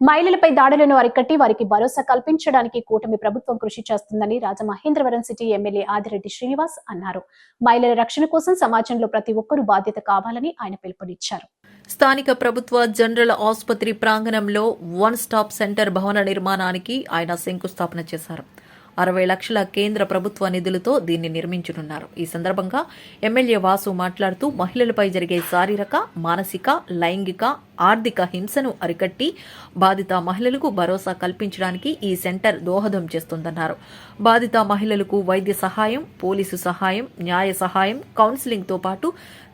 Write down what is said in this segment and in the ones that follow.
మహిళలపై దాడులను అరికట్టి వారికి భరోసా కల్పించడానికి కూటమి ప్రభుత్వం కృషి చేస్తుందని రాజమహేంద్రవరం సిటీ ఎమ్మెల్యే ఆదిరెడ్డి శ్రీనివాస్ అన్నారు. మహిళల రక్షణ కోసం సమాజంలో ప్రతి ఒక్కరూ బాధ్యత కావాలని ఆయన పిలుపునిచ్చారు. స్థానిక ప్రభుత్వ జనరల్ ఆసుపత్రి ప్రాంగణంలో వన్ స్టాప్ సెంటర్ భవన నిర్మాణానికి ఆయన శంకుస్థాపన చేశారు. అరవై లక్షల కేంద్ర ప్రభుత్వ నిధులతో దీన్ని నిర్మించనున్నారు. ఈ సందర్భంగా ఎమ్మెల్యే వాసు మాట్లాడుతూ మహిళలపై జరిగే శారీరక మానసిక లైంగిక ఆర్థిక హింసను అరికట్టి బాధిత మహిళలకు భరోసా కల్పించడానికి ఈ సెంటర్ దోహదం చేస్తుందన్నారు. బాధిత మహిళలకు వైద్య సహాయం పోలీసు సహాయం న్యాయ సహాయం కౌన్సిలింగ్తో పాటు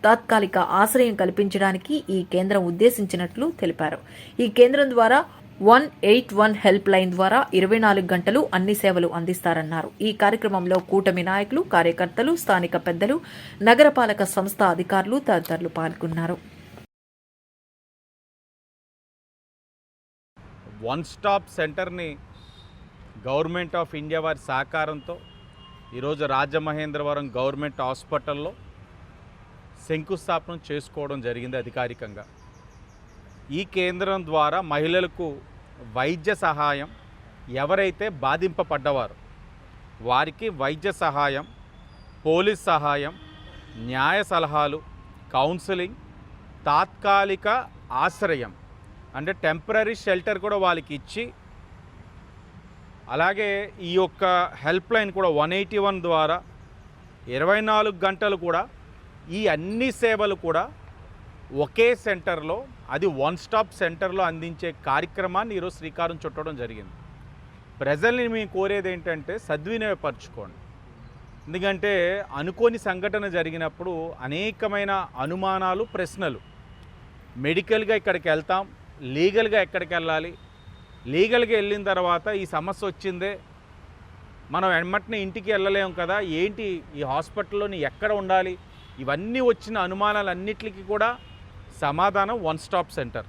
తాత్కాలిక ఆశ్రయం కల్పించడానికి ఈ కేంద్రం ఉద్దేశించినట్లు తెలిపారు. ఈ కేంద్రం ద్వారా one eight one help line ద్వారా ఇరవై నాలుగు గంటలు అన్ని సేవలు అందిస్తారన్నారు. ఈ కార్యక్రమంలో కూటమి నాయకులు కార్యకర్తలు స్థానిక పెద్దలు నగరపాలక సంస్థ అధికారులు తదితరులు పాల్గొన్నారు. వన్ స్టాప్ సెంటర్ని గవర్నమెంట్ ఆఫ్ ఇండియా వారి సహకారంతో ఈరోజు రాజమహేంద్రవరం గవర్నమెంట్ హాస్పిటల్లో శంకుస్థాపన చేసుకోవడం జరిగింది అధికారికంగా. ఈ కేంద్రం ద్వారా మహిళలకు వైద్య సహాయం ఎవరైతే బాధింపబడ్డవారు వారికి వైద్య సహాయం పోలీస్ సహాయం న్యాయ సలహాలు కౌన్సిలింగ్ తాత్కాలిక ఆశ్రయం అంటే టెంపరీ షెల్టర్ కూడా వాళ్ళకి ఇచ్చి అలాగే ఈ యొక్క హెల్ప్ లైన్ కూడా వన్ ఎయిటీ వన్ ద్వారా ఇరవై నాలుగు గంటలు కూడా ఈ అన్ని సేవలు కూడా ఒకే సెంటర్లో అది వన్ స్టాప్ సెంటర్లో అందించే కార్యక్రమాన్ని ఈరోజు శ్రీకారం చుట్టడం జరిగింది. ప్రజల్ని మేము కోరేది ఏంటంటే సద్వినియోగపరచుకోండి. ఎందుకంటే అనుకోని సంఘటన జరిగినప్పుడు అనేకమైన అనుమానాలు ప్రశ్నలు. మెడికల్గా ఇక్కడికి వెళ్తాం లీగల్గా ఎక్కడికి వెళ్ళాలి లీగల్గా వెళ్ళిన తర్వాత ఈ సమస్య వచ్చిందే మనం వెంటనే ఇంటికి వెళ్ళలేము కదా ఏంటి ఈ హాస్పిటల్లోని ఎక్కడ ఉండాలి ఇవన్నీ వచ్చిన అనుమానాలన్నిటికీ కూడా సమాధానం వన్ స్టాప్ సెంటర్.